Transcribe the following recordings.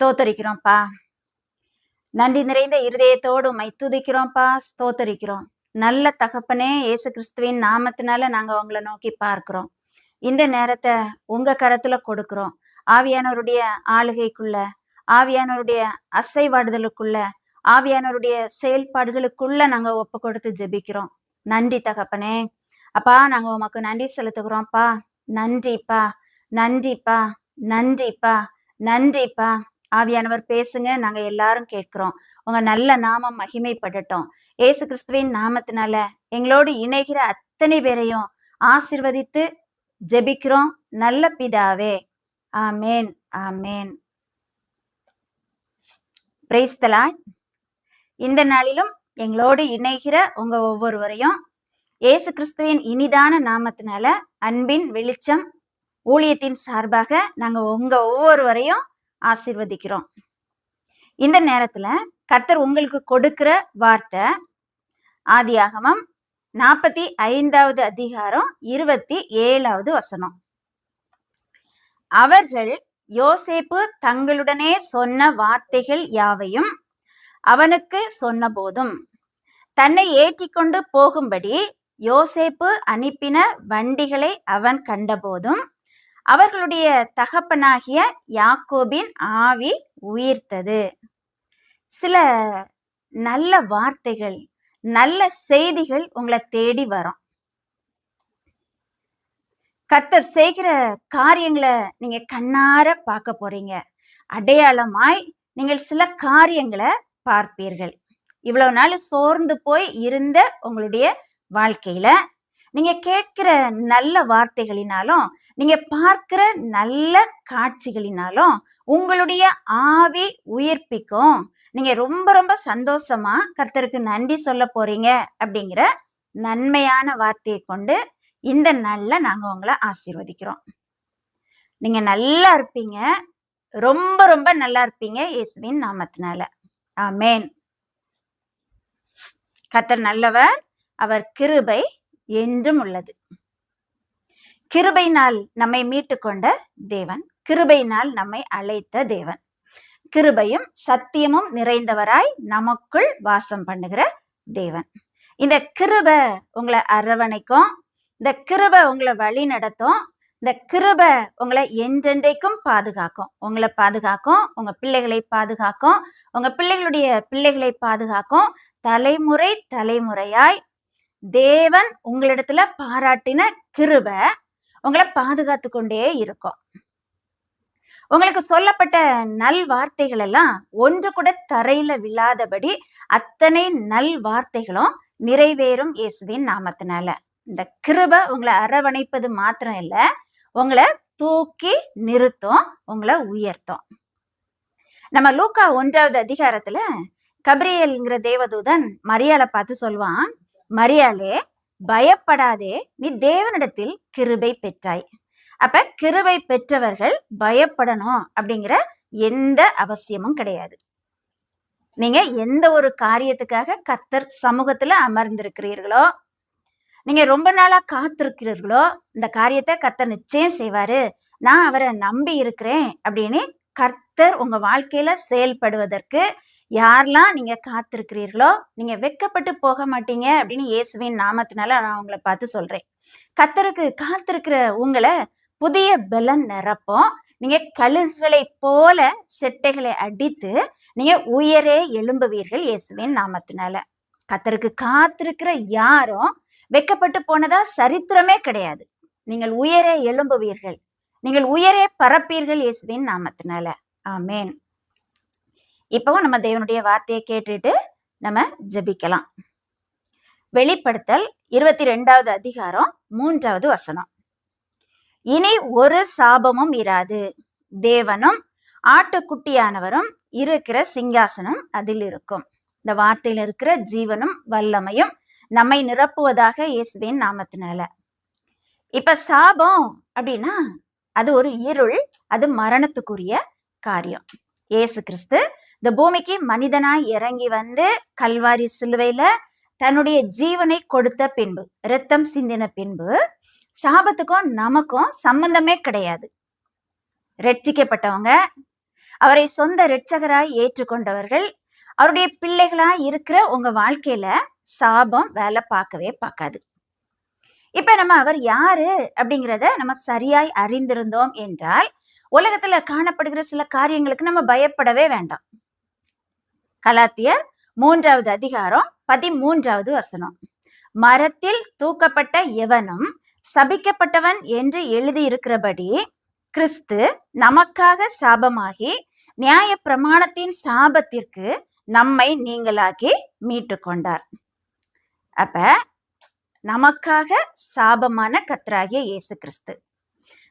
ஸ்தோத்தரிக்கிறோம்ப்பா. நன்றி நிறைந்த இருதயத்தோடு உமை துதிக்கிறோம்ப்பா ஸ்தோத்தரிக்கிறோம். நல்ல தகப்பனே இயேசு கிறிஸ்துவின் நாமத்தினால நாங்க உங்களை நோக்கி பார்க்கிறோம். இந்த நேரத்தை உங்க கரத்துல கொடுக்கிறோம். ஆவியானவருடைய ஆளுகைக்குள்ள ஆவியானவருடைய அசைவாடுதலுக்குள்ள ஆவியானவருடைய செயல்பாடுகளுக்குள்ள நாங்க ஒப்பு கொடுத்து ஜெபிக்கிறோம். நன்றி தகப்பனே. அப்பா நாங்க உமக்கு நன்றி செலுத்துகிறோம்ப்பா. நன்றிப்பா. நன்றிப்பா. நன்றிப்பா. நன்றிப்பா. ஆவியானவர் பேசுங்க நாங்க எல்லாரும் கேட்கிறோம். உங்க நல்ல நாமம் மகிமைப்படட்டும். ஏசு கிறிஸ்துவின் நாமத்தினால எங்களோடு இணைகிற அத்தனை பேரையும் ஆசிர்வதித்து ஜெபிக்கிறோம். நல்ல பிதாவே. ஆமேன் ஆமேன். பிரைஸ் இந்த நாளிலும் எங்களோடு இணைகிற உங்க ஒவ்வொருவரையும் ஏசு கிறிஸ்துவின் இனிதான நாமத்தினால அன்பின் வெளிச்சம் ஊழியத்தின் சார்பாக நாங்க உங்க ஒவ்வொருவரையும் ஆசிர்வதிக்கிறோம். இந்த நேரத்துல கர்த்தர் உங்களுக்கு கொடுக்கிற வார்த்தை ஆதியாகமம் நாற்பத்தி ஐந்தாவது அதிகாரம் இருபத்தி ஏழாவது வசனம். அவர்கள் யோசேப்பு தங்களுடனே சொன்ன வார்த்தைகள் யாவையும் அவனுக்கு சொன்னபோதும் தன்னை ஏற்றிக்கொண்டு போகும்படி யோசேப்பு அனுப்பின வண்டிகளை அவன் கண்டபோதும் அவர்களுடைய தகப்பனாகிய யாக்கோபின் ஆவி உயிர்த்தது. சில நல்ல வார்த்தைகள் நல்ல செய்திகள் உங்களை தேடி வரும். கத்தர் செய்கிற காரியங்களை நீங்க கண்ணார பார்க்க போறீங்க. அடையாளமாய் நீங்கள் சில காரியங்களை பார்ப்பீர்கள். இவ்வளவு நாள் சோர்ந்து போய் இருந்த உங்களுடைய வாழ்க்கையில நீங்க கேட்கிற நல்ல வார்த்தைகளினாலும் நீங்க பார்க்கிற நல்ல காட்சிகளினாலும் உங்களுடைய ஆவி உயிர்ப்பிக்கும். நீங்க ரொம்ப ரொம்ப சந்தோஷமா கர்த்தருக்கு நன்றி சொல்ல போறீங்க அப்படிங்கிற நன்மையான வார்த்தையை கொண்டு இந்த நாளில் நாங்கள் உங்களை ஆசீர்வதிக்கிறோம். நீங்க நல்லா இருப்பீங்க. ரொம்ப ரொம்ப நல்லா இருப்பீங்க இயேசுவின் நாமத்தினால. ஆமேன். கர்த்தர் நல்லவர். அவர் கிருபை என்றும் உள்ளது. கிருபையினால் நம்மை மீட்டு கொண்ட தேவன் கிருபையினால் நம்மை அழைத்த தேவன். கிருபையும் சத்தியமும் நிறைந்தவராய் நமக்குள் வாசம் பண்ணுகிற தேவன். இந்த கிருப உங்களை அரவணைக்கும் இந்த கிருப உங்களை வழி நடத்தும் இந்த கிருப உங்களை என்றென்றைக்கும் பாதுகாக்கும். உங்களை பாதுகாக்கும் உங்க பிள்ளைகளை பாதுகாக்கும் உங்க பிள்ளைகளுடைய பிள்ளைகளை பாதுகாக்கும். தலைமுறை தலைமுறையாய் தேவன் உங்களிடத்துல பாராட்டின கிருப உங்களை பாதுகாத்து கொண்டே இருக்கும். உங்களுக்கு சொல்லப்பட்ட நல் வார்த்தைகள் எல்லாம் ஒன்று கூட தரையில விழாதபடி அத்தனை நல் வார்த்தைகளும் நிறைவேறும் இயேசுவின் நாமத்தினால. இந்த கிருப உங்களை அரவணைப்பது மாத்திரம் இல்ல உங்களை தூக்கி நிறுத்தும் உங்களை உயர்த்தும். நம்ம லூக்கா ஒன்றாவது அதிகாரத்துல கபிரியல்ங்கிற தேவதூதன் மரியாலை பார்த்து சொல்வான் மரியாளே பயப்படாதே நீ தேவனிடத்தில் கிருபை பெற்றாய். அப்ப கிருபை பெற்றவர்கள் பயப்படணும் அப்படிங்கிற எந்த அவசியமும் கிடையாது. நீங்க எந்த ஒரு காரியத்துக்காக கத்தர் சமூகத்துல அமர்ந்திருக்கிறீர்களோ நீங்க ரொம்ப நாளா காத்திருக்கிறீர்களோ இந்த காரியத்தை கத்தர் நிச்சயம் செய்வாரு. நான் அவரை நம்பி இருக்கிறேன் அப்படின்னு கர்த்தர் உங்க வாழ்க்கையில செயல்படுவதற்கு யாரெல்லாம் நீங்க காத்திருக்கிறீர்களோ நீங்க வெக்கப்பட்டு போக மாட்டீங்க அப்படின்னு இயேசுவின் நாமத்தினால நான் உங்களை பார்த்து சொல்றேன். கத்தருக்கு காத்திருக்கிற உங்களை புதிய பலன் நிரப்போம். நீங்க கழுகுகளை போல செட்டைகளை அடித்து நீங்க உயரே எழும்புவீர்கள் இயேசுவின் நாமத்தினால. கத்தருக்கு காத்திருக்கிற யாரும் வெக்கப்பட்டு போனதா சரித்திரமே கிடையாது. நீங்கள் உயரே எழும்புவீர்கள். நீங்கள் உயரே பரப்பீர்கள் இயேசுவின் நாமத்தினால. ஆமேன். இப்பவும் நம்ம தேவனுடைய வார்த்தையை கேட்டுட்டு நம்ம ஜெபிக்கலாம். வெளிப்படுத்தல் இருபத்தி ரெண்டாவது அதிகாரம் மூன்றாவது வசனம். இனி ஒரு சாபமும் இராது. தேவனும் ஆட்டுக்குட்டியானவரும் இருக்கிற சிங்காசனம் அதில் இருக்கும். இந்த வார்த்தையில் இருக்கிற ஜீவனும் வல்லமையும் நம்மை நிரப்புவதாக இயேசுவின் நாமத்தினால. இப்ப சாபம் அப்படின்னா அது ஒரு இருள் அது மரணத்துக்குரிய காரியம். இயேசு கிறிஸ்து இந்த பூமிக்கு மனிதனாய் இறங்கி வந்து கல்வாரி சிலுவையில தன்னுடைய ஜீவனை கொடுத்த பின்பு ரத்தம் சிந்தின பின்பு சாபத்துக்கும் நமக்கும் சம்பந்தமே கிடையாது. ரட்சிக்கப்பட்டவங்க அவரை சொந்த ரட்சகராய் ஏற்றுக்கொண்டவர்கள் அவருடைய பிள்ளைகளா இருக்கிற உங்க வாழ்க்கையில சாபம் வேலை பார்க்கவே பார்க்காது. இப்ப நம்ம அவர் யாரு அப்படிங்கிறத நம்ம சரியாய் அறிந்திருந்தோம் என்றால் உலகத்துல காணப்படுகிற சில காரியங்களுக்கு நம்ம பயப்படவே வேண்டாம். கலாத்தியர் மூன்றாவது அதிகாரம் பதிமூன்றாவது வசனம். மரத்தில் தூக்கப்பட்ட எவனும் சபிக்கப்பட்டவன் என்று எழுதியிருக்கிறபடி கிறிஸ்து நமக்காக சாபமாகி நியாய பிரமாணத்தின் சாபத்திற்கு நம்மை நீங்களாக்கி மீட்டு கொண்டார் அப்ப நமக்காக சாபமான கத்தராகிய இயேசு கிறிஸ்து.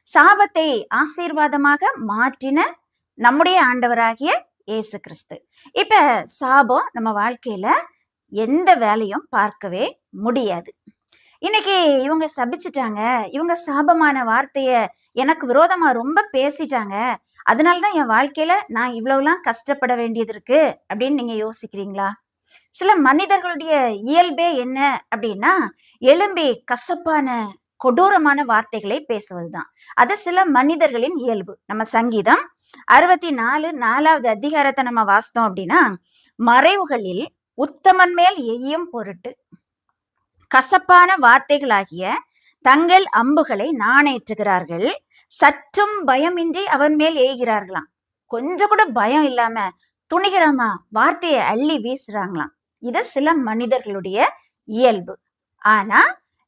சாபத்தை ஆசீர்வாதமாக மாற்றின நம்முடைய ஆண்டவராகிய இயேசு கிறிஸ்து இப்ப சாபம் நம்ம வாழ்க்கையில எந்த வேலையும் பார்க்கவே முடியாது. இன்னைக்கு இவங்க சபிச்சிட்டாங்க. இவங்க சாபமான வார்த்தைய எனக்கு விரோதமா ரொம்ப பேசிட்டாங்க. அதனாலதான் என் வாழ்க்கையில நான் இவ்வளவுலாம் கஷ்டப்பட வேண்டியது இருக்கு அப்படின்னு நீங்க யோசிக்கிறீங்களா? சில மனிதர்களுடைய இயல்பே என்ன அப்படின்னா எலும்பி கசப்பான கொடூரமான வார்த்தைகளை பேசுவதுதான். அது சில மனிதர்களின் இயல்பு. நம்ம சங்கீதம் அறுபத்தி நாலு நாலாவது அதிகாரத்தை நம்ம வாசித்தோம் அப்படின்னா மறைவுகளில் உத்தமன் மேல் எய்யும் பொருட்டு கசப்பான வார்த்தைகளாகிய தங்கள் அம்புகளை நாணேற்றுகிறார்கள் சற்றும் பயமின்றி அவன் மேல் ஏய்கிறார்களாம் கொஞ்சம் கூட பயம் இல்லாம துணிகரமா வார்த்தையை அள்ளி வீசுறாங்களாம். இது சில மனிதர்களுடைய இயல்பு. ஆனா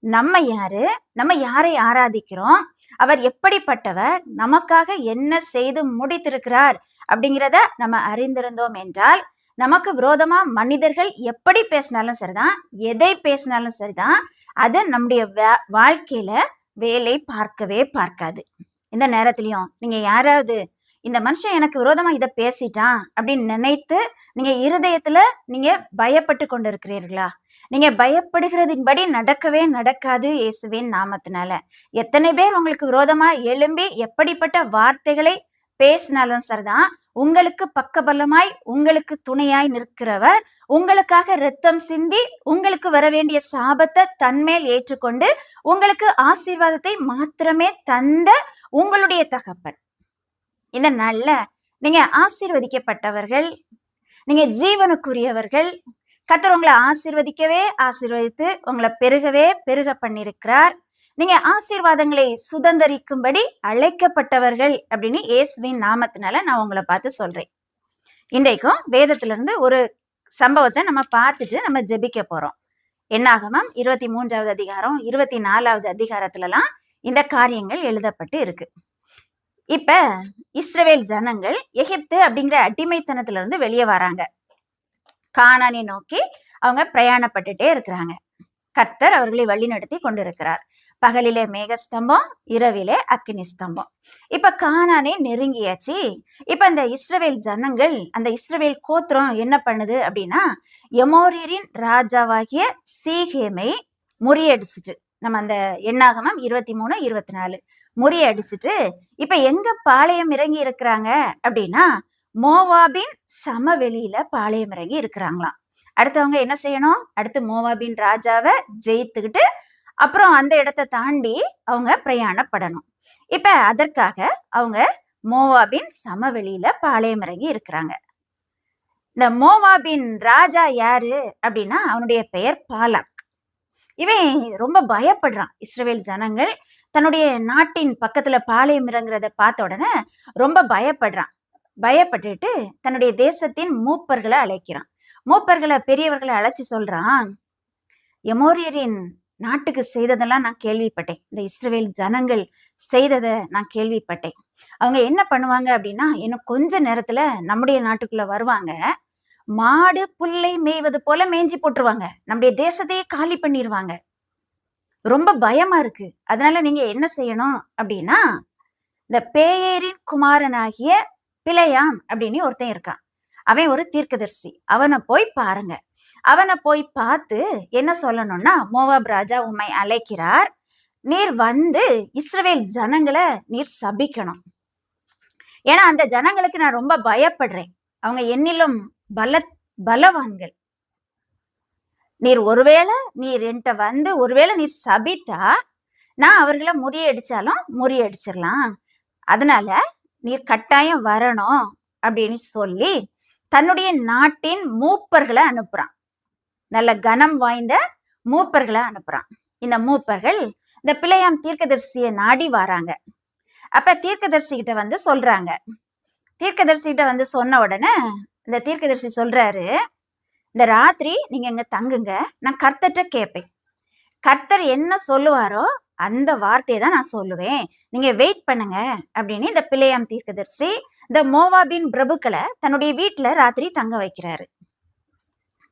நம்ம யாரு? நம்ம யாரை ஆராதிக்கிறோம்? அவர் எப்படிப்பட்டவர்? நமக்காக என்ன செய்து முடித்திருக்கிறார்? அப்படிங்கிறத நம்ம அறிந்திருந்தோம் என்றால் நமக்கு விரோதமா மனிதர்கள் எப்படி பேசினாலும் சரிதான் எதை பேசினாலும் சரிதான் அது நம்முடைய வா- வாழ்க்கையில வேலை பார்க்கவே பார்க்காது. இந்த நேரத்திலையும் நீங்க யாராவது இந்த மனுஷன் எனக்கு விரோதமா இதை பேசிட்டான் அப்படின்னு நினைத்து நீங்க இருதயத்துல நீங்க பயப்பட்டு கொண்டிருக்கிறீர்களா? நீங்க பயப்படுகிறதின்படி நடக்கவே நடக்காது இயேசுவின் நாமத்தினால. எத்தனை பேர் உங்களுக்கு விரோதமா எழும்பி எப்படிப்பட்ட வார்த்தைகளை பேசினாலும் சரிதான் உங்களுக்கு பக்கபலமாய் உங்களுக்கு துணையாய் நிற்கிறவர் உங்களுக்காக ரத்தம் சிந்தி உங்களுக்கு வர வேண்டிய சாபத்தை தன்மேல் ஏற்றுக்கொண்டு உங்களுக்கு ஆசீர்வாதத்தை மாத்திரமே தந்த உங்களுடைய தகப்பன். இந்த நல்ல நீங்க ஆசீர்வதிக்கப்பட்டவர்கள் நீங்க ஜீவனுக்குரியவர்கள் கத்தர் உங்களை ஆசிர்வதிக்கவே ஆசிர்வதித்து உங்களை பெருகவே பெருக பண்ணியிருக்கிறார். நீங்க ஆசீர்வாதங்களை சுதந்தரிக்கும்படி அழைக்கப்பட்டவர்கள் அப்படின்னு இயேசுவின் நாமத்தினால நான் உங்களை பார்த்து சொல்றேன். இன்றைக்கும் வேதத்துல இருந்து ஒரு சம்பவத்தை நம்ம பார்த்துட்டு நம்ம ஜெபிக்க போறோம். என்னாகமம் இருபத்தி மூன்றாவது அதிகாரம் இருபத்தி நாலாவது அதிகாரத்துலலாம் இந்த காரியங்கள் எழுதப்பட்டு இருக்கு. இப்ப இஸ்ரவேல் ஜனங்கள் எகிப்து அப்படிங்கிற அடிமைத்தனத்துல இருந்து வெளியே வராங்க. கானானை நோக்கி அவங்க பிரயாணப்பட்டுட்டே இருக்கிறாங்க. கர்த்தர் அவர்களை வழிநடத்தி கொண்டிருக்கிறார். பகலிலே மேகஸ்தம்பம் இரவிலே அக்னி ஸ்தம்பம் இப்ப கானானே நெருங்கியாச்சு. இப்ப இந்த இஸ்ரவேல் ஜனங்கள் அந்த இஸ்ரவேல் கோத்திரம் என்ன பண்ணுது அப்படின்னா எமோரியரின் ராஜாவாகிய சீகேமை முறியடிச்சிட்டு நம்ம அந்த எண்ணாகமம் இருபத்தி மூணு இருபத்தி நாலு முறியடிச்சிட்டு இப்ப எங்க பாளையம் இறங்கி இருக்கிறாங்க அப்படின்னா மோவாபின் சமவெளியில பாளையம் இறங்கி இருக்கிறாங்களாம். அடுத்தவங்க என்ன செய்யணும்? அடுத்து மோவாபின் ராஜாவை ஜெயித்துக்கிட்டு அப்புறம் அந்த இடத்தை தாண்டி அவங்க பிரயாணப்படணும். இப்ப அதற்காக அவங்க மோவாபின் சமவெளியில பாளையம் இறங்கி இருக்கிறாங்க. இந்த மோவாபின் ராஜா யாரு? அப்படின்னா அவனுடைய பெயர் பாலாக். இவன் ரொம்ப பயப்படுறான். இஸ்ரேல் ஜனங்கள் தன்னுடைய நாட்டின் பக்கத்துல பாளையம் இறங்குறத பார்த்த உடனே ரொம்ப பயப்படுறான். பயப்பட்டுட்டு தன்னுடைய தேசத்தின் மூப்பர்களை அழைக்கிறான். மூப்பர்களை பெரியவர்களை அழைச்சி சொல்றான் எமோரியரின் நாட்டுக்கு செய்ததெல்லாம் நான் கேள்விப்பட்டேன். இந்த இஸ்ரேல் ஜனங்கள் செய்ததை நான் கேள்விப்பட்டேன். அவங்க என்ன பண்ணுவாங்க அப்படின்னா இன்னும் கொஞ்ச நேரத்துல நம்முடைய நாட்டுக்குள்ள வருவாங்க. மாடு புல்லை மேய்வது போல மேய்ஞ்சி போட்டுருவாங்க. நம்முடைய தேசத்தையே காலி பண்ணிடுவாங்க ரொம்ப பயமா இருக்கு. அதனால நீங்க என்ன செய்யணும் அப்படின்னா இந்த பேயேரின் குமாரனாகிய பிழையாம் அப்படின்னு ஒருத்தன் இருக்கான். அவன் ஒரு தீர்க்கதரிசி. அவனை போய் பாருங்க. அவனை போய் பார்த்து என்ன சொல்லணும்னா மோவாப் ராஜா உம்மை அழைக்கிறார். நீர் வந்து இஸ்ரவேல் ஜனங்களை நீர் சபிக்கணும். ஏன்னா அந்த ஜனங்களுக்கு நான் ரொம்ப பயப்படுறேன். அவங்க என்னிலும் பல பலவான்கள். நீர் ஒருவேளை நீர் என்கிட்ட வந்து ஒருவேளை நீர் சபித்தா நான் அவர்களை முறியடிச்சாலும் முறியடிச்சிடலாம். அதனால நீர் கட்டாயம் வரணும் அப்படின்னு சொல்லி தன்னுடைய நாட்டின் மூப்பர்களை அனுப்புறான். நல்ல கனம் வாய்ந்த மூப்பர்களை அனுப்புறான். இந்த மூப்பர்கள் இந்த பிள்ளையாம் தீர்க்கதரிசியை நாடி வராங்க. அப்ப தீர்க்கதரிசி கிட்ட வந்து சொல்றாங்க. தீர்க்கதரிசி கிட்ட வந்து சொன்ன உடனே இந்த தீர்க்கதரிசி சொல்றாரு இந்த ராத்திரி நீங்க இங்க தங்குங்க நான் கர்த்தர்கிட்ட கேட்பேன் கர்த்தர் என்ன சொல்லுவாரோ அந்த வார்த்தையை தான் நான் சொல்லுவேன். நீங்க வெயிட் பண்ணுங்க அப்படின்னு இந்த பிள்ளையாம் தீர்க்கதரிசி இந்த மோவாபின் பிரபுக்களை தன்னுடைய வீட்டுல ராத்திரி தங்க வைக்கிறாரு.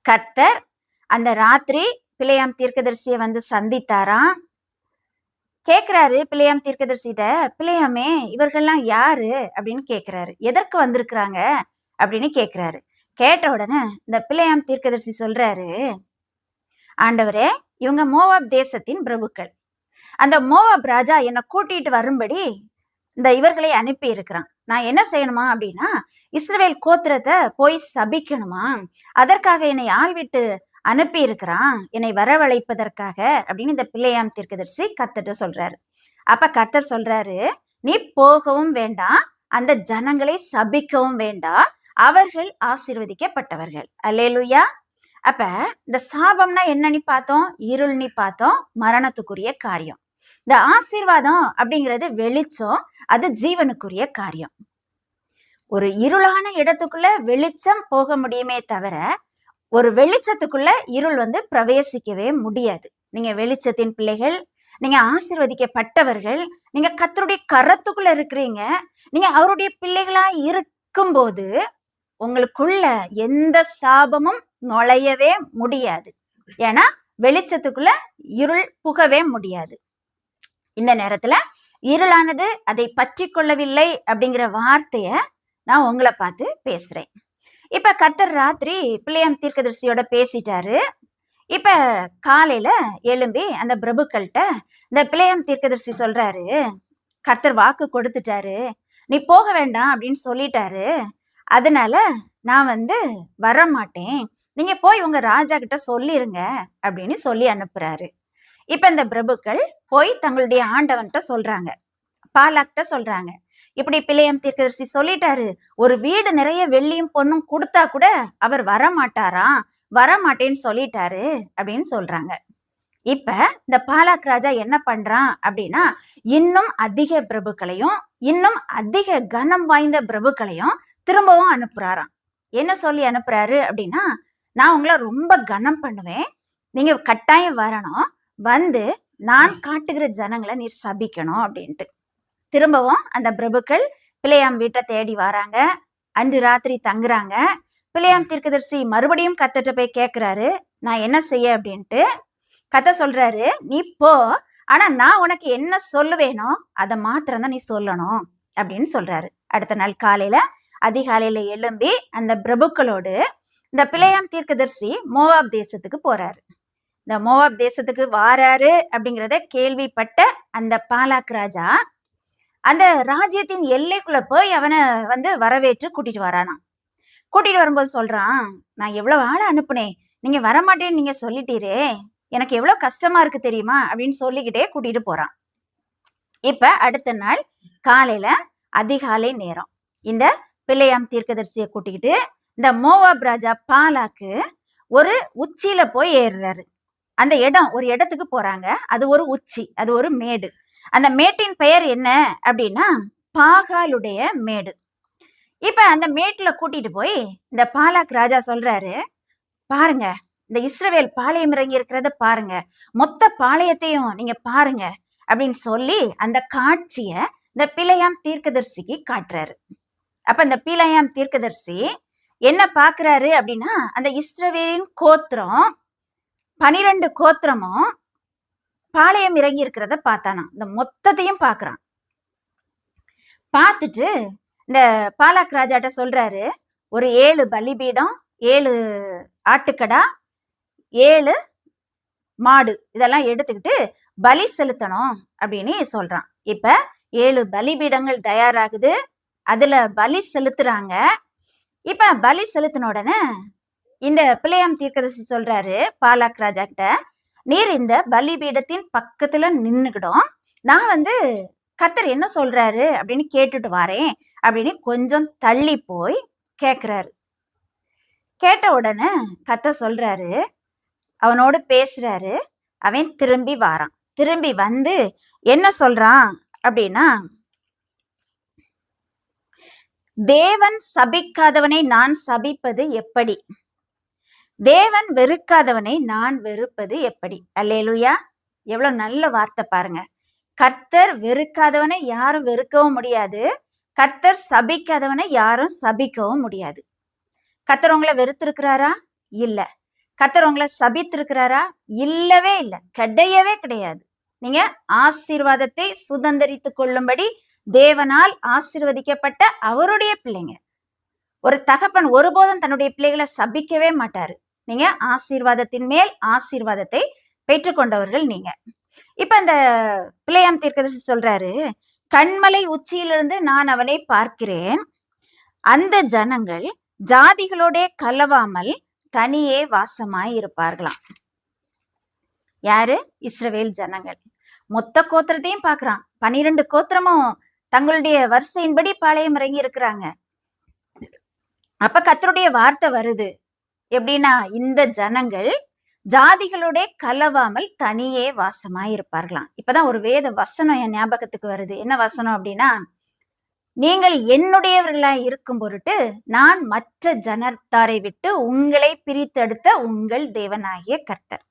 கர்த்தர் அந்த ராத்திரி பிள்ளையாம் தீர்க்கதரிசியை வந்து சந்தித்தாராம். கேக்குறாரு பிள்ளையாம் தீர்க்கதரிசிட்ட பிள்ளையாமே இவர்கள்லாம் யாரு? அப்படின்னு கேக்குறாரு. எதற்கு வந்திருக்கிறாங்க? அப்படின்னு கேக்குறாரு. கேட்ட உடனே இந்த பிள்ளையாம் தீர்க்கதரிசி சொல்றாரு ஆண்டவரே இவங்க மோவாப் தேசத்தின் பிரபுக்கள். அந்த மோவாப் ராஜா என்னை கூட்டிட்டு வரும்படி இந்த இவர்களை அனுப்பி இருக்கிறான். நான் என்ன செய்யணுமா அப்படின்னா இஸ்ரவேல் கோத்திரத்தை போய் சபிக்கணுமா? அதற்காக என்னை ஆள் விட்டு அனுப்பி இருக்கிறான். என்னை வரவழைப்பதற்காக அப்படின்னு இந்த பிள்ளையாம் தீர்க்கதரிசி கர்த்தர்ட்ட சொல்றாரு. அப்ப கர்த்தர் சொல்றாரு நீ போகவும் வேண்டாம் அந்த ஜனங்களை சபிக்கவும் வேண்டாம். அவர்கள் ஆசீர்வதிக்கப்பட்டவர்கள். அல்லேலுயா. அப்ப இந்த சாபம்னா என்னன்னு பார்த்தோம் இருள்னி பார்த்தோம் மரணத்துக்குரிய காரியம். இந்த ஆசீர்வாதம் அப்படிங்கிறது வெளிச்சம் அது ஜீவனுக்குரிய காரியம். ஒரு இருளான இடத்துக்குள்ள வெளிச்சம் போக முடியுமே தவிர ஒரு வெளிச்சத்துக்குள்ள இருள் வந்து பிரவேசிக்கவே முடியாது. நீங்க வெளிச்சத்தின் பிள்ளைகள் நீங்க ஆசீர்வதிக்கப்பட்டவர்கள் நீங்க கத்தருடைய கரத்துக்குள்ள இருக்கிறீங்க நீங்க அவருடைய பிள்ளைகளா இருக்கும்போது உங்களுக்குள்ள எந்த சாபமும் நுழையவே முடியாது. ஏன்னா வெளிச்சத்துக்குள்ள இருள் புகவே முடியாது. இந்த நேரத்துல இருளானது அதை பற்றி கொள்ளவில்லை அப்படிங்கிற வார்த்தைய நான் உங்களை பார்த்து பேசுறேன். இப்ப கத்தர் ராத்திரி பிள்ளையம் தீர்க்கதரிசியோட பேசிட்டாரு. இப்ப காலையில எழும்பி அந்த பிரபுக்கள்கிட்ட இந்த பிள்ளையம் தீர்க்கதரிசி சொல்றாரு கர்த்தர் வாக்கு கொடுத்துட்டாரு. நீ போக வேண்டாம் அப்படின்னு சொல்லிட்டாரு. அதனால நான் வந்து வர மாட்டேன் நீங்க போய் உங்க ராஜா கிட்ட சொல்லிருங்க அப்படின்னு சொல்லி அனுப்புறாரு. இப்ப இந்த பிரபுக்கள் போய் தங்களுடைய ஆண்டவன்கிட்ட சொல்றாங்க. பாலாக்கிட்ட சொல்றாங்க. இப்படி பிள்ளையம் தீர்க்கதரிசி சொல்லிட்டாரு. ஒரு வீடு நிறைய வெள்ளியும் பொண்ணும் கொடுத்தா கூட அவர் வர மாட்டாராம் வர மாட்டேன்னு சொல்லிட்டாரு அப்படின்னு சொல்றாங்க. இப்ப இந்த பாலாக் ராஜா என்ன பண்றான் அப்படின்னா இன்னும் அதிக பிரபுக்களையும் இன்னும் அதிக கனம் வாய்ந்த பிரபுக்களையும் திரும்பவும் அனுப்புறாராம். என்ன சொல்லி அனுப்புறாரு அப்படின்னா நான் உங்களை ரொம்ப கனம் பண்ணுவேன். நீங்க கட்டாயம் வரணும். வந்து நான் காட்டுகிற ஜனங்களை நீர் சபிக்கணும் அப்படின்ட்டு. திரும்பவும் அந்த பிரபுக்கள் பிள்ளையாம் வீட்டை தேடி வராங்க. அன்று ராத்திரி தங்குறாங்க. பிள்ளையாம் தீர்க்கதரிசி மறுபடியும் கத்திட்ட போய் கேட்கிறாரு நான் என்ன செய்ய அப்படின்ட்டு. கத்த சொல்றாரு நீ போ. ஆனா நான் உனக்கு என்ன சொல்லுவேனோ அதை மாத்திரம் தான் நீ சொல்லணும். அப்படின்னு சொல்றாரு. அடுத்த நாள் காலையில அதிகாலையில எழும்பி அந்த பிரபுக்களோடு இந்த பிள்ளையாம் தீர்க்கதரிசி மோவாப் தேசத்துக்கு போறாரு. இந்த மோவாப் தேசத்துக்கு வாராரு அப்படிங்கிறத கேள்விப்பட்ட அந்த பாலாக் ராஜா அந்த ராஜ்யத்தின் எல்லைக்குள்ள போய் அவனை வந்து வரவேற்று கூட்டிட்டு வரானாம். கூட்டிட்டு வரும்போது சொல்றான் நான் எவ்வளவு ஆளை அனுப்புனேன் நீங்க வரமாட்டேன்னு நீங்க சொல்லிட்டீரே. எனக்கு எவ்வளவு கஷ்டமா இருக்கு தெரியுமா? அப்படின்னு சொல்லிக்கிட்டே கூட்டிட்டு போறான். இப்ப அடுத்த நாள் காலையில அதிகாலை நேரம் இந்த பிள்ளையாம் தீர்க்கதரிசியை கூட்டிக்கிட்டு இந்த மோவாப் ராஜா பாலாக்கு ஒரு உச்சியில போய் ஏறுறாரு. அந்த இடம் ஒரு இடத்துக்கு போறாங்க. அது ஒரு உச்சி அது ஒரு மேடு. அந்த மேட்டின் பெயர் என்ன அப்படின்னா பாகாலுடைய மேடு. இப்ப அந்த மேட்டில் கூட்டிட்டு போய் இந்த பாலாக் ராஜா சொல்றாரு பாருங்க இந்த இஸ்ரவேல் பாளையம் இறங்கி இருக்கிறத பாருங்க. மொத்த பாளையத்தையும் நீங்க பாருங்க அப்படின்னு சொல்லி அந்த காட்சிய இந்த பிளையாம் தீர்க்கதரிசிக்கு காட்டுறாரு. அப்ப இந்த பிள்ளையாம் தீர்க்கதரிசி என்ன பாக்குறாரு அப்படின்னா அந்த இஸ்ரவேலின் கோத்திரம் பனிரெண்டு கோத்திரமும் பாளையம் இறங்கி இருக்கிறத பார்த்தானா. இந்த மொத்தத்தையும் பார்க்குறான் பார்த்துட்டு இந்த பாலாக் ராஜாட்ட சொல்றாரு ஒரு ஏழு பலிபீடம் ஏழு ஆட்டுக்கடா ஏழு மாடு இதெல்லாம் எடுத்துக்கிட்டு பலி செலுத்தணும் அப்படின்னு சொல்றான். இப்ப ஏழு பலிபீடங்கள் தயாராகுது. அதுல பலி செலுத்துறாங்க. இப்ப பலி செலுத்தின உடனே இந்த பிள்ளையாம் தீர்க்கதரிசி சொல்றாரு பாலாக் ராஜா கிட்ட நீர் இந்த பலி பீடத்தின் பக்கத்துல நின்னுக்கிடும் நான் வந்து கத்தர் என்ன சொல்றாரு அப்படின்னு கேட்டுட்டு வரேன் அப்படின்னு கொஞ்சம் தள்ளி போய் கேக்குறாரு. கேட்ட உடனே கத்த சொல்றாரு அவனோடு பேசுறாரு அவன் திரும்பி வாரான். திரும்பி வந்து என்ன சொல்றான் அப்படின்னா தேவன் சபிக்காதவனை நான் சபிப்பது எப்படி? தேவன் வெறுக்காதவனை நான் வெறுப்பது எப்படி? அல்லேலுயா. எவ்வளவு நல்ல வார்த்தை பாருங்க. கர்த்தர் வெறுக்காதவனை யாரும் வெறுக்கவும் முடியாது. கர்த்தர் சபிக்காதவனை யாரும் சபிக்கவும் முடியாது. கர்த்தர் உங்களை வெறுத்திருக்கிறாரா? இல்ல. கர்த்தர் உங்களை சபித்திருக்கிறாரா? இல்லவே இல்ல. கிடையவே கிடையாது. நீங்க ஆசீர்வாதத்தை சுதந்திரித்து கொள்ளும்படி தேவனால் ஆசிர்வதிக்கப்பட்ட அவருடைய பிள்ளைங்க. ஒரு தகப்பன் ஒருபோதும் தன்னுடைய பிள்ளைகளை சபிக்கவே மாட்டாரு. நீங்க ஆசீர்வாதத்தின் மேல் ஆசீர்வாதத்தை பெற்றுக்கொண்டவர்கள் நீங்க. இப்ப அந்த பிள்ளையாம் தீர்க்கதரிசி சொல்றாரு கண்மலை உச்சியிலிருந்து நான் அவனை பார்க்கிறேன். அந்த ஜனங்கள் ஜாதிகளோட கலவாமல் தனியே வாசமாய் இருப்பார்களாம் யாரு? இஸ்ரவேல் ஜனங்கள். மொத்த கோத்திரத்தையும் பாக்குறான் பனிரெண்டு கோத்திரமும் தங்களுடைய வரிசையின்படி பாளையம் இறங்கி இருக்கிறாங்க அப்ப கத்தருடைய வார்த்தை வருது. எப்படின்னா இந்த ஜனங்கள் ஜாதிகளோட கலவாமல் தனியே வாசமாய் இருப்பார்களாம் இப்பதான் ஒரு வேத வசனம் என் ஞாபகத்துக்கு வருது. என்ன வசனம் அப்படின்னா நீங்கள் என்னுடையவர்களாய் இருக்கும் பொருட்டு நான் மற்ற ஜனத்தாரை விட்டு உங்களை பிரித்தெடுத்த உங்கள் தேவனாகிய கர்த்தர்.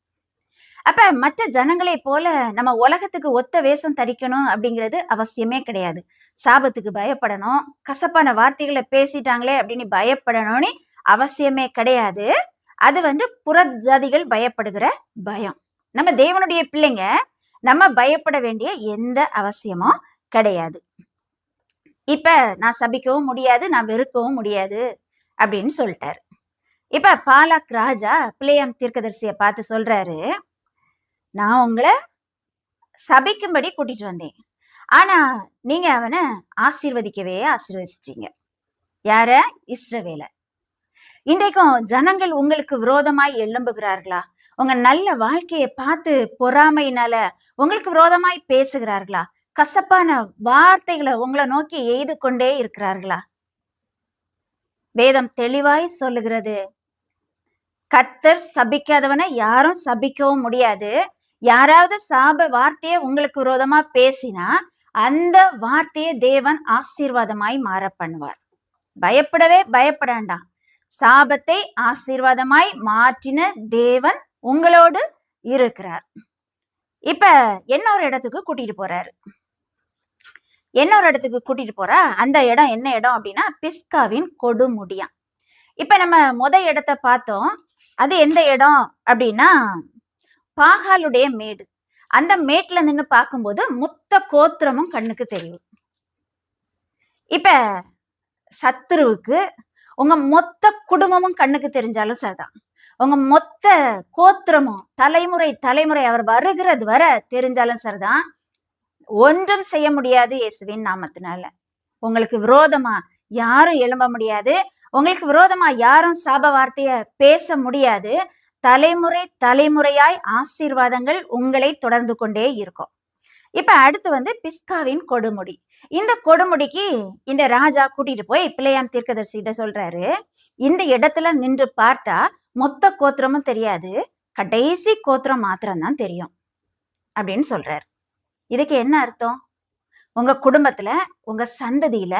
அப்ப மற்ற ஜனங்களை போல நம்ம உலகத்துக்கு ஒத்த வேஷம் தரிக்கணும் அப்படிங்கிறது அவசியமே கிடையாது. சாபத்துக்கு பயப்படணும் கசப்பான வார்த்தைகளை பேசிட்டாங்களே அப்படின்னு பயப்படணும்னு அவசியமே கிடையாது. அது வந்து புற ஜாதிகள் பயப்படுகிற பயம். நம்ம தேவனுடைய பிள்ளைங்க நம்ம பயப்பட வேண்டிய எந்த அவசியமும் கிடையாது. இப்ப நான் சபிக்கவும் முடியாது நான் வெறுக்கவும் முடியாது அப்படின்னு சொல்லிட்டாரு. இப்ப பாலாக் ராஜா பிள்ளையாம் தீர்க்கதரிசிய பார்த்து சொல்றாரு நான் உங்களை சபிக்கும்படி கூட்டிட்டு வந்தேன். ஆனா நீங்க அவனை ஆசீர்வதிக்கவே ஆசீர்வதிச்சிட்டீங்க. யார? இஸ்ரவேல. இன்றைக்கும் ஜனங்கள் உங்களுக்கு விரோதமாய் எழும்புகிறார்களா? உங்க நல்ல வாழ்க்கையை பார்த்து பொறாமையினால உங்களுக்கு விரோதமாய் பேசுகிறார்களா? கசப்பான வார்த்தைகளை உங்களை நோக்கி எய்து கொண்டே இருக்கிறார்களா? வேதம் தெளிவாய் சொல்லுகிறது. கத்தர் சபிக்காதவனை யாரும் சபிக்கவும் முடியாது. யாராவது சாப வார்த்தையை உங்களுக்கு விரோதமா பேசினா அந்த வார்த்தையை தேவன் ஆசீர்வாதமாய் மாற பண்ணுவார். பயப்படவே பயப்படாண்டாம். சாபத்தை ஆசீர்வாதமாய் மாற்றின தேவன் உங்களோடு இருக்கிறார். இப்ப இன்னொரு இடத்துக்கு கூட்டிட்டு போறாரு. இன்னொரு இடத்துக்கு கூட்டிட்டு போறா அந்த இடம் என்ன இடம் அப்படின்னா பிஸ்காவின் கொடுமுடியான். இப்ப நம்ம முத இடத்த பார்த்தோம். அது எந்த இடம் அப்படின்னா பாகாலுடைய மேடு. அந்த மேட்ல நின்னு பார்க்கும்போது மொத்த கோத்திரமும் கண்ணுக்கு தெரியும். இப்ப சத்துருவுக்கு உங்க மொத்த குடும்பமும் கண்ணுக்கு தெரிஞ்சாலும் சரிதான். உங்க மொத்த கோத்திரமும் தலைமுறை தலைமுறை அவர் வருகிறது வர தெரிஞ்சாலும் சரிதான். ஒன்றும் செய்ய முடியாது இயேசுவின் நாமத்தினால. உங்களுக்கு விரோதமா யாரும் எழும்ப முடியாது. உங்களுக்கு விரோதமா யாரும் சாப வார்த்தைய பேச முடியாது. தலைமுறை தலைமுறையாய் ஆசீர்வாதங்கள் உங்களை தொடர்ந்து கொண்டே இருக்கும். இப்ப அடுத்து வந்து பிஸ்காவின் கொடுமுடி. இந்த கொடுமுடிக்கு இந்த ராஜா கூட்டிட்டு போய் பிள்ளையாம் தீர்க்கதரிசிகிட்ட சொல்றாரு. இந்த இடத்துல நின்று பார்த்தா மொத்த கோத்திரமும் தெரியாது. கடைசி கோத்திரம் மாத்திரம்தான் தெரியும் அப்படின்னு சொல்றாரு. இதுக்கு என்ன அர்த்தம்? உங்க குடும்பத்துல உங்க சந்ததியில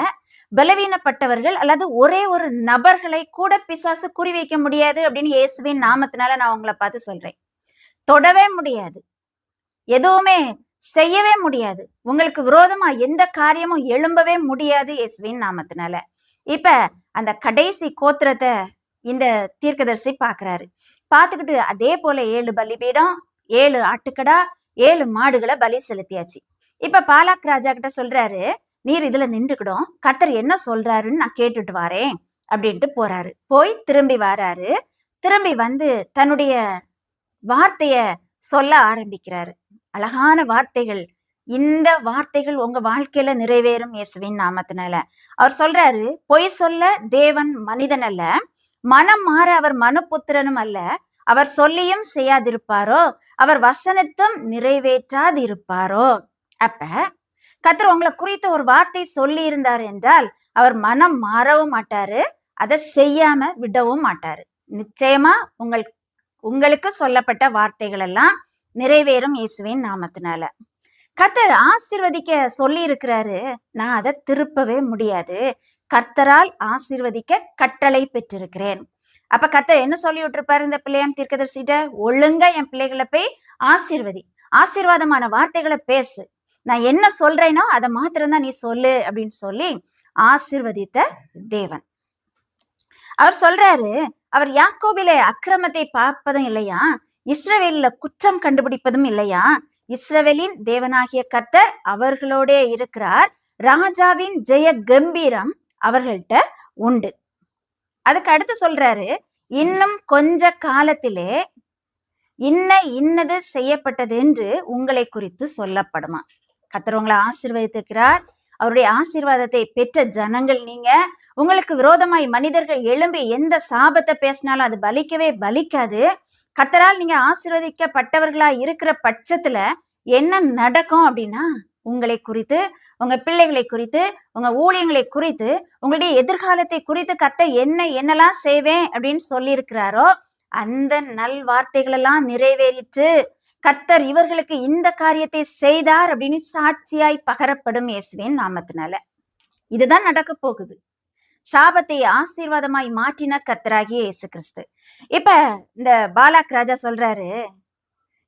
பலவீனப்பட்டவர்கள் அல்லது ஒரே ஒரு நபர்களை கூட பிசாசு குறி வைக்க முடியாது அப்படின்னு இயேசுவின் நாமத்தினால நான் உங்களை பார்த்து சொல்றேன். தொடவே முடியாது. எதுவுமே செய்யவே முடியாது. உங்களுக்கு விரோதமா எந்த காரியமும் எழும்பவே முடியாது இயேசுவின் நாமத்தினால. இப்ப அந்த கடைசி கோத்திரத்தை இந்த தீர்க்கதரிசி பாக்குறாரு பார்த்துக்கிட்டு அதே போல ஏழு பலிபீடம் ஏழு ஆட்டுக்கடா ஏழு மாடுகளை பலி செலுத்தியாச்சு. இப்ப பாலாக் ராஜா கிட்ட சொல்றாரு நீர் இதுல நின்றுக்கிடும். கர்த்தர் என்ன சொல்றாருன்னு நான் கேட்டுட்டு வரேன் அப்படின்ட்டு போறாரு. போய் திரும்பி வராரு. திரும்பி வந்து தன்னுடைய வார்த்தைய சொல்ல ஆரம்பிக்கிறாரு. அழகான வார்த்தைகள். இந்த வார்த்தைகள் உங்க வாழ்க்கையில நிறைவேறும் இயேசுவின் நாமத்தினால. அவர் சொல்றாரு பொய் சொல்ல தேவன் மனிதன் அல்ல. மனம் மாற அவர் மனுபுத்திரனும் அல்ல. அவர் சொல்லியும் செய்யாதிருப்பாரோ? அவர் வசனத்தும் நிறைவேற்றாதிருப்பாரோ? அப்ப கத்தர் உங்களை குறித்து ஒரு வார்த்தை சொல்லி இருந்தார் என்றால் அவர் மனம் மாறவும் மாட்டாரு அதை செய்யாம விடவும் மாட்டாரு. நிச்சயமா உங்கள் உங்களுக்கு சொல்லப்பட்ட வார்த்தைகள் எல்லாம் நிறைவேறும் இயேசுவின் நாமத்தினால. கர்த்தர் ஆசிர்வதிக்க சொல்லி இருக்கிறாரு நான் அதை திருப்பவே முடியாது. கர்த்தரால் ஆசிர்வதிக்க கட்டளை பெற்றிருக்கிறேன். அப்ப கர்த்தர் என்ன சொல்லி விட்டுருப்பாரு இந்த பிள்ளையாம் தீர்க்கதரிசிட்ட? ஒழுங்கா என் பிள்ளைகளை போய் ஆசிர்வதி. ஆசீர்வாதமான வார்த்தைகளை பேசு. நான் என்ன சொல்றேனோ அதை மாத்திரம்தான் நீ சொல்லு அப்படின்னு சொல்லி ஆசிர்வதித்த தேவன். அவர் சொல்றாரு அவர் யாக்கோபிலே அக்கிரமத்தை பார்ப்பதும் இல்லையா? இஸ்ரவேலில் குற்றம் கண்டுபிடிப்பதும் இல்லையா? இஸ்ரவேலின் தேவனாகிய கர்த்தர் அவர்களோடே இருக்கிறார். ராஜாவின் ஜெய கம்பீரம் அவர்கள்ட்ட உண்டு. அதுக்கு அடுத்து சொல்றாரு இன்னும் கொஞ்ச காலத்திலே இன்ன இன்னது செய்யப்பட்டது என்று உங்களை குறித்து சொல்லப்படுமா? கர்த்தர் ஆசிர்வதித்திருக்கிறார் ஆசீர்வதித்திருக்கிறார். அவருடைய ஆசீர்வாதத்தை பெற்ற ஜனங்கள் நீங்க. உங்களுக்கு விரோதமாய் மனிதர்கள் எழும்பி எந்த சாபத்தை பேசினாலும் அது பலிக்கவே பலிக்காது. கத்தரால் நீங்க ஆசீர்வதிக்கப்பட்டவர்களா இருக்கிற பட்சத்துல என்ன நடக்கும் அப்படின்னா உங்களை குறித்து உங்க பிள்ளைகளை குறித்து உங்க ஊழியங்களை குறித்து உங்களுடைய எதிர்காலத்தை குறித்து கத்த என்ன என்னெல்லாம் செய்வேன் அப்படின்னு சொல்லியிருக்கிறாரோ அந்த நல் வார்த்தைகளெல்லாம் நிறைவேறிட்டு கர்த்தர் இவர்களுக்கு இந்த காரியத்தை செய்தார் அப்படின்னு சாட்சியாய் பகரப்படும் இயேசுவின் நாமத்தினால. இதுதான் நடக்க போகுது. சாபத்தை ஆசீர்வாதமாய் மாற்றின கர்த்தராகிய இயேசு கிறிஸ்து. இப்ப இந்த பாலாக் ராஜா சொல்றாரு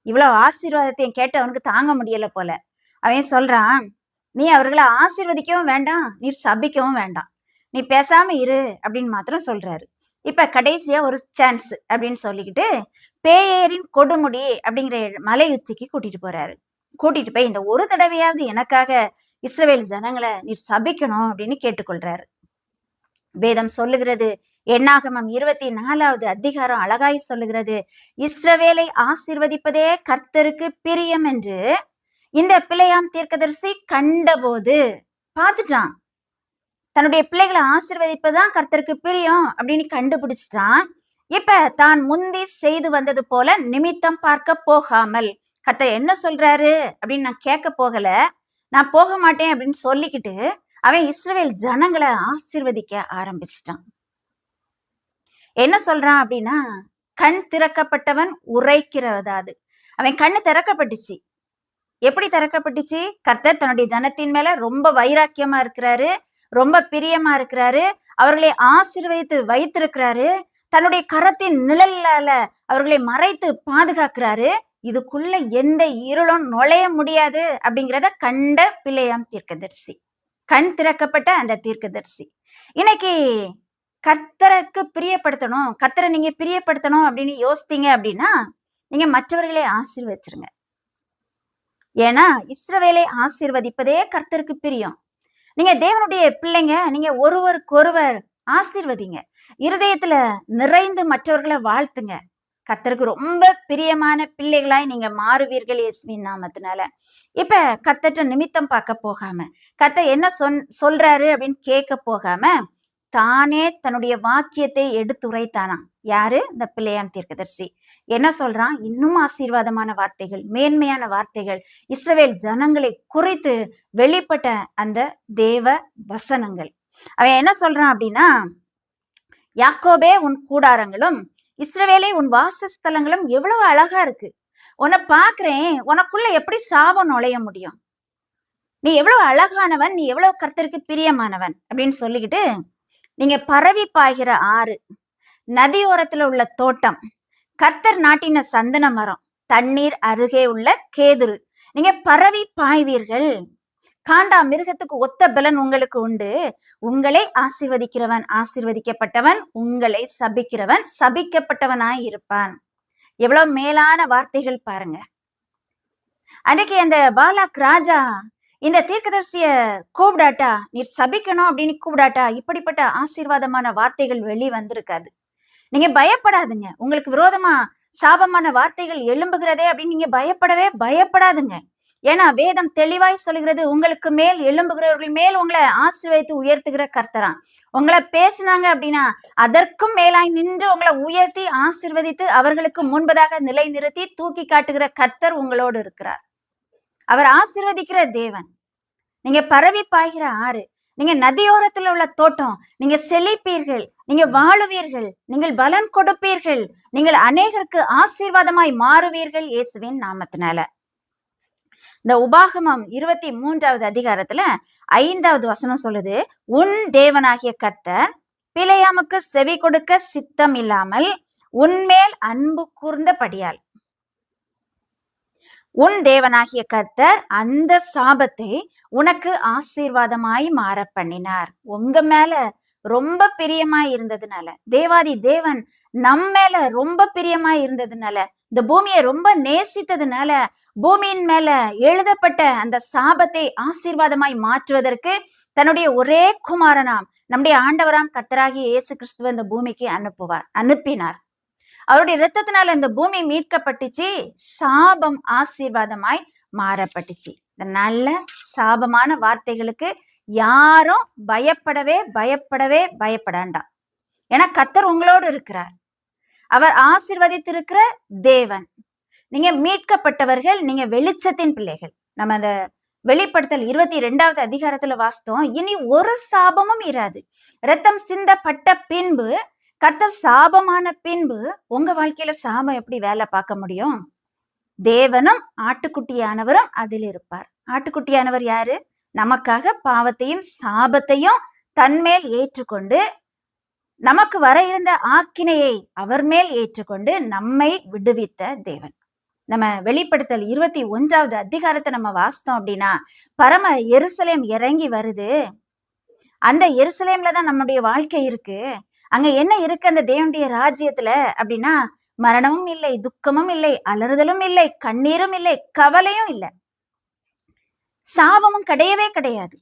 இவ்வளவு ஆசீர்வாதத்தையும் கேட்டு அவனுக்கு தாங்க முடியல போல. அவன் சொல்றான் நீ அவர்களை ஆசீர்வதிக்கவும் வேண்டாம் நீ சபிக்கவும் வேண்டாம். நீ பேசாம இரு அப்படின்னு மாத்திரம் சொல்றாரு. இப்ப கடைசியா ஒரு சான்ஸ் அப்படின்னு சொல்லிக்கிட்டு பேயேரின் கொடுமுடி அப்படிங்கிற மலை உச்சிக்கு கூட்டிட்டு போறாரு. கூட்டிட்டு போய் இந்த ஒரு தடவையாவது எனக்காக இஸ்ரேல் ஜனங்களை நீர் சபிக்கணும் அப்படின்னு கேட்டுக்கொள்றாரு. வேதம் சொல்லுகிறது எண்ணாகமம் இருபத்தி நாலாவது அதிகாரம் அழகாய் சொல்லுகிறது இஸ்ரவேலை ஆசீர்வதிப்பதே கர்த்தருக்கு பிரியம் என்று இந்த பிள்ளையாம் தீர்க்கதரிசி கண்டபோது பார்த்துட்டான். தன்னுடைய பிள்ளைகளை ஆசீர்வதிப்பதுதான் கர்த்தருக்கு பிரியம் அப்படின்னு கண்டுபிடிச்சிட்டான் இப்ப தான் முந்தி செய்து வந்தது போல நிமித்தம் பார்க்க போகாமல் கர்த்தர் என்ன சொல்றாரு அப்படின்னு நான் கேட்க போகல. நான் போக மாட்டேன் அப்படின்னு சொல்லிக்கிட்டு அவன் இஸ்ரேல் ஜனங்களை ஆசீர்வதிக்க ஆரம்பிச்சிட்டான். என்ன சொல்றான் அப்படின்னா கண் திறக்கப்பட்டவன் உரைக்கிறதாது அவன் கண்ணு திறக்கப்பட்டுச்சு. எப்படி திறக்கப்பட்டுச்சு? கர்த்தர் தன்னுடைய ஜனத்தின் மேல ரொம்ப வைராக்கியமா இருக்கிறாரு. ரொம்ப பிரியமா இருக்கிறாரு. அவர்களை ஆசீர்வதித்து வைத்திருக்கிறாரு. தன்னுடைய கரத்தின் நிழலால அவர்களை மறைத்து பாதுகாக்கிறாரு. இதுக்குள்ள எந்த இருளும் நுழைய முடியாது அப்படிங்கிறத கண்ட பிள்ளையாம் தீர்க்கதரிசி. கண் திறக்கப்பட்ட அந்த தீர்க்கதரிசி. இன்னைக்கு கர்த்தருக்கு பிரியப்படுத்தணும் கர்த்தரை நீங்க பிரியப்படுத்தணும் அப்படின்னு யோசித்தீங்க அப்படின்னா நீங்க மற்றவர்களை ஆசீர்வச்சிருங்க ஏன்னா இஸ்ரவேலை ஆசீர்வதிப்பதே கர்த்தருக்கு பிரியம். நீங்க தேவனுடைய பிள்ளைங்க நீங்க ஒருவருக்கொருவர் ஆசீர்வதிங்க. இருதயத்துல நிறைந்து மற்றவர்களை வாழ்த்துங்க. கத்தருக்கு ரொம்ப பிரியமான பிள்ளைகளாய் நீங்க மாறுவீர்கள் இயேசுவின் நாமத்தினால. இப்ப கத்தட்ட நிமித்தம் பார்க்க போகாம கத்த என்ன சொன் சொல்றாரு அப்படின்னு கேட்க போகாம தானே தன்னுடைய வாக்கியத்தை எடுத்துரைத்தானாம். யாரு? இந்த பிள்ளையாம் தீர்க்கதரிசி. என்ன சொல்றான்? இன்னும் ஆசீர்வாதமான வார்த்தைகள் மேன்மையான வார்த்தைகள் இஸ்ரவேல் ஜனங்களை குறித்து வெளிப்பட்ட அந்த தேவ வசனங்கள். அவன் என்ன சொல்றான் அப்படின்னா யாக்கோபே உன் கூடாரங்களும் இஸ்ரவேலே உன் வாசஸ்தலங்களும் எவ்வளவு அழகா இருக்கு. உன்னை பாக்குறேன் உனக்குள்ள எப்படி சாபம் நுழைய முடியும்? நீ எவ்வளவு அழகானவன் நீ எவ்வளவு கர்த்தருக்கு பிரியமானவன்? அப்படின்னு சொல்லிக்கிட்டு நீங்க பரவி பாய்கிற ஆறு நதியோரத்துல உள்ள தோட்டம். கர்த்தர் நாட்டின சந்தன மரம். தண்ணீர் அருகே உள்ள கேதுரு. நீங்க பரவி பாய்வீர்கள். காண்டா மிருகத்துக்கு ஒத்த பலன் உங்களுக்கு உண்டு. உங்களை ஆசிர்வதிக்கிறவன் ஆசிர்வதிக்கப்பட்டவன் உங்களை சபிக்கிறவன் சபிக்கப்பட்டவனாய் இருப்பான். எவ்வளவு மேலான வார்த்தைகள் பாருங்க. அன்னைக்கு அந்த பாலாக் ராஜா இந்த தீர்க்கதரிசிய கூப்பிடாட்டா நீர் சபிக்கணும் அப்படின்னு கூப்பிடாட்டா இப்படிப்பட்ட ஆசீர்வாதமான வார்த்தைகள் வெளி வந்திருக்காது நீங்க பயப்படாதுங்க. உங்களுக்கு விரோதமா சாபமான வார்த்தைகள் எழும்புகிறதே அப்படின்னு நீங்க பயப்படவே பயப்படாதுங்க. ஏன்னா வேதம் தெளிவாய் சொல்லுகிறது உங்களுக்கு மேல் எழும்புகிறவர்கள் மேல் உங்களை ஆசீர்வதித்து உயர்த்துகிற கர்த்தரான் உங்களை பேசினாங்க அப்படின்னா அதற்கும் மேலாய் நின்று உங்களை உயர்த்தி ஆசிர்வதித்து அவர்களுக்கு முன்பதாக நிலை நிறுத்தி தூக்கி காட்டுகிற கர்த்தர் உங்களோடு இருக்கிறார். அவர் ஆசிர்வதிக்கிற தேவன். நீங்க பரவி பாய்கிற ஆறு. நீங்க நதியோரத்துல உள்ள தோட்டம் நீங்க செழிப்பீர்கள் நீங்க வாழுவீர்கள் நீங்கள் பலன் கொடுப்பீர்கள் நீங்கள் அநேகருக்கு ஆசீர்வாதமாய் மாறுவீர்கள் இயேசுவின் நாமத்தினால. இந்த உபாகமம் இருபத்தி மூன்றாவது அதிகாரத்துல ஐந்தாவது வசனம் சொல்லுது உன் தேவனாகிய கர்த்தர் பிழையாமுக்கு செவி கொடுக்க சித்தம் இல்லாமல் உன்மேல் அன்பு கூர்ந்தபடியால். உன் தேவனாகிய கர்த்தர் அந்த சாபத்தை உனக்கு ஆசீர்வாதமாய் மாற பண்ணினார். உங்க மேல ரொம்ப பிரியமாய் இருந்ததுனால தேவாதி தேவன் நம்ம மேல ரொம்ப பிரியமாய் இருந்ததுனால இந்த பூமியை ரொம்ப நேசித்ததுனால பூமியின் மேல எழுதப்பட்ட அந்த சாபத்தை ஆசீர்வாதமாய் மாற்றுவதற்கு தன்னுடைய ஒரே குமாரனாம் நம்முடைய ஆண்டவராம் கத்தராகி இயேசு கிறிஸ்துவ இந்த பூமிக்கு அனுப்புவார் அனுப்பினார். அவருடைய இரத்தத்தினால இந்த பூமி மீட்கப்பட்டுச்சு. சாபம் ஆசீர்வாதமாய் மாறப்பட்டுச்சு. இந்த நல்ல சாபமான வார்த்தைகளுக்கு யாரும் பயப்படவே பயப்படவே பயப்படாண்டாம். ஏன்னா கத்தர் உங்களோடு இருக்கிறார். அவர் ஆசீர்வதித்திருக்கிற தேவன். நீங்க மீட்கப்பட்டவர்கள் நீங்க வெளிச்சத்தின் பிள்ளைகள். நம்ம அந்த வெளிப்படுத்தல் இருபத்தி ரெண்டாவது அதிகாரத்துல வாசித்தோம் இனி ஒரு சாபமும் இராது. ரத்தம் சிந்தப்பட்ட பின்பு கர்த்தர் சாபமான பின்பு உங்க வாழ்க்கையில சாபம் எப்படி வேலை பார்க்க முடியும்? தேவனும் ஆட்டுக்குட்டியானவரும் அதில் இருப்பார். ஆட்டுக்குட்டியானவர் யாரு? நமக்காக பாவத்தையும் சாபத்தையும் தன்மேல் ஏற்றுக்கொண்டு நமக்கு வர இருந்த ஆக்கினையை அவர் மேல் ஏற்றுக்கொண்டு நம்மை விடுவித்த தேவன். நம்ம வெளிப்படுத்தல் இருபத்தி ஒன்றாவது அதிகாரத்தை நம்ம வாசித்தோம் அப்படின்னா பரம எருசலேம் இறங்கி வருது. அந்த எருசலேம்ல தான் நம்முடைய வாழ்க்கை இருக்கு. அங்க என்ன இருக்கு அந்த தேவனுடைய ராஜ்யத்துல அப்படின்னா மரணமும் இல்லை துக்கமும் இல்லை அலறுதலும் இல்லை கண்ணீரும் இல்லை கவலையும் இல்லை. சாபமும் கிடையவே கிடையாது.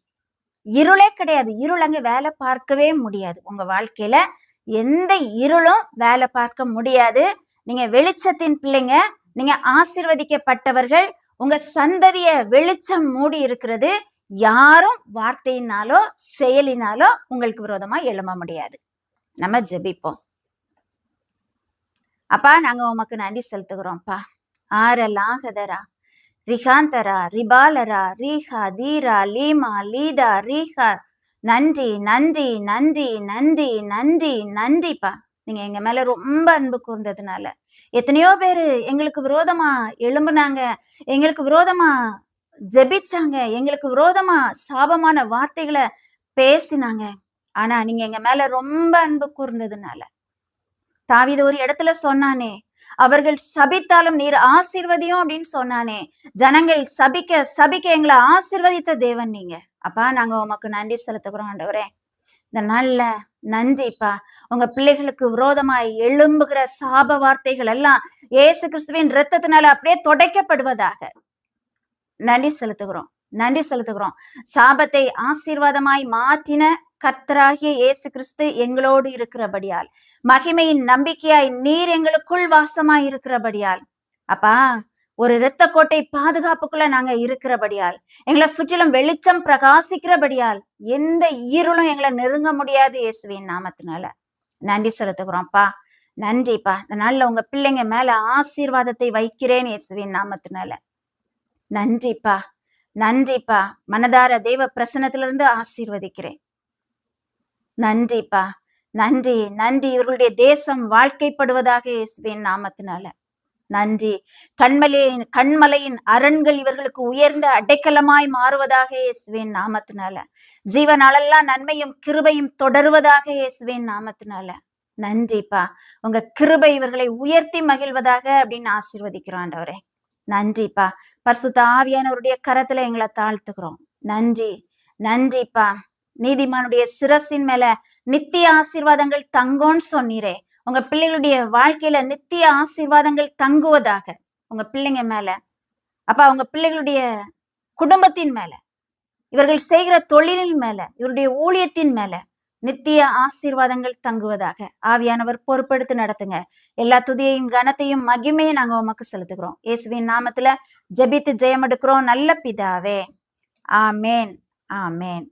இருளே கிடையாது. இருள் அங்க வேலை பார்க்கவே முடியாது. உங்க வாழ்க்கையில எந்த இருளும் வேலை பார்க்க முடியாது. நீங்க வெளிச்சத்தின் பிள்ளைங்க நீங்க ஆசிர்வதிக்கப்பட்டவர்கள் உங்க சந்ததிய வெளிச்சம் மூடி இருக்கிறது. யாரும் வார்த்தையினாலோ செயலினாலோ உங்களுக்கு விரோதமா எழும்ப முடியாது. நம்ம ஜெபிப்போம். அப்பா நாங்க உமக்கு நன்றி செலுத்துகிறோம்ப்பா. ஆரலாகதரா ரிகாந்தரா ரிபாலரா ரீஹா தீரா லீமா லீதா ரீஹா நன்றி நன்றி நன்றி நன்றி நன்றி நன்றிப்பா. நீங்க எங்க மேல ரொம்ப அன்பு கூர்ந்ததுனால. எத்தனையோ பேரு எங்களுக்கு விரோதமா எழும்புனாங்க எங்களுக்கு விரோதமா ஜெபிச்சாங்க எங்களுக்கு விரோதமா சாபமான வார்த்தைகளை பேசினாங்க. ஆனா நீங்க எங்க மேல ரொம்ப அன்பு கூர்ந்ததுனால. தாவித ஒரு இடத்துல சொன்னானே அவர்கள் சபித்தாலும் நீர் ஆசிர்வதியும் அப்படின்னு சொன்னானே ஜனங்கள் சபிக்க சபிக்க எங்களை ஆசிர்வதித்த தேவன் நீங்க. அப்பா நாங்க உமக்கு நன்றி செலுத்துக்கிறோம் ஆண்டவரே. இந்த நல்ல நன்றிப்பா உங்க பிள்ளைகளுக்கு விரோதமாய் எழும்புகிற சாப வார்த்தைகள் எல்லாம் ஏசு கிறிஸ்துவின் ரத்தத்தினால அப்படியே தொடைக்கப்படுவதாக. நன்றி செலுத்துகிறோம் நன்றி செலுத்துகிறோம். சாபத்தை ஆசீர்வாதமாய் மாற்றின கத்தராகிய இயேசு கிறிஸ்து எங்களோடு இருக்கிறபடியால். மகிமையின் நம்பிக்கையாய் நீர் எங்களுக்குள் வாசமாய் இருக்கிறபடியால். அப்பா ஒரு இரத்த கோட்டை பாதுகாப்புக்குள்ள நாங்க இருக்கிறபடியால். எங்களை சுற்றிலும் வெளிச்சம் பிரகாசிக்கிறபடியால் எந்த ஈருளும் எங்களை நெருங்க முடியாது இயேசுவின் நாமத்தினால. நன்றி செலுத்துகிறோம்ப்பா நன்றிப்பா இந்த நாள்ல உங்க பிள்ளைங்க மேல ஆசீர்வாதத்தை வைக்கிறேன் இயேசுவின் நாமத்தினால. நன்றிப்பா நன்றிப்பா மனதார தெய்வ பிரசனத்திலிருந்து ஆசீர்வதிக்கிறேன். நன்றிப்பா. நன்றி. நன்றி. இவர்களுடைய தேசம் வாழ்க்கைப்படுவதாக இயேசுவின் நாமத்தினால. நன்றி. கண்மலையின் கண்மலையின் அரண்கள் இவர்களுக்கு உயர்ந்த அடைக்கலமாய் மாறுவதாக இயேசுவின் நாமத்தினால. ஜீவனாலெல்லாம் நன்மையும் கிருபையும் தொடருவதாக இயேசுவின் நாமத்தினால. நன்றிப்பா. உங்க கிருபை இவர்களை உயர்த்தி மகிழ்வதாக அப்படின்னு ஆசீர்வதிக்கிறோம் ஆண்டவரே. நன்றிப்பா. பர்சுத்த ஆவியானவருடைய கரத்துல எங்களை தாழ்த்துக்கிறோம் நன்றி. நன்றிப்பா. நீதிமானுடைய சிரசின் மேல நித்திய ஆசீர்வாதங்கள் தங்கோன்னு சொன்னீரே. உங்க பிள்ளைகளுடைய வாழ்க்கையில நித்திய ஆசீர்வாதங்கள் தங்குவதாக. உங்க பிள்ளைங்க மேல. அப்ப அவங்க பிள்ளைகளுடைய குடும்பத்தின் மேல. இவர்கள் செய்கிற தொழிலின் மேல. இவருடைய ஊழியத்தின் மேல நித்திய ஆசீர்வாதங்கள் தங்குவதாக. ஆவியானவர் பொறுப்பெடுத்து நடத்துங்க. எல்லா துதியையும் கனத்தையும் மகிமையும் நாங்க உமக்கு செலுத்துகிறோம். இயேசுவின் நாமத்துல ஜெபித்து ஜெயம் எடுக்கிறோம் நல்ல பிதாவே. ஆமேன். ஆமேன்.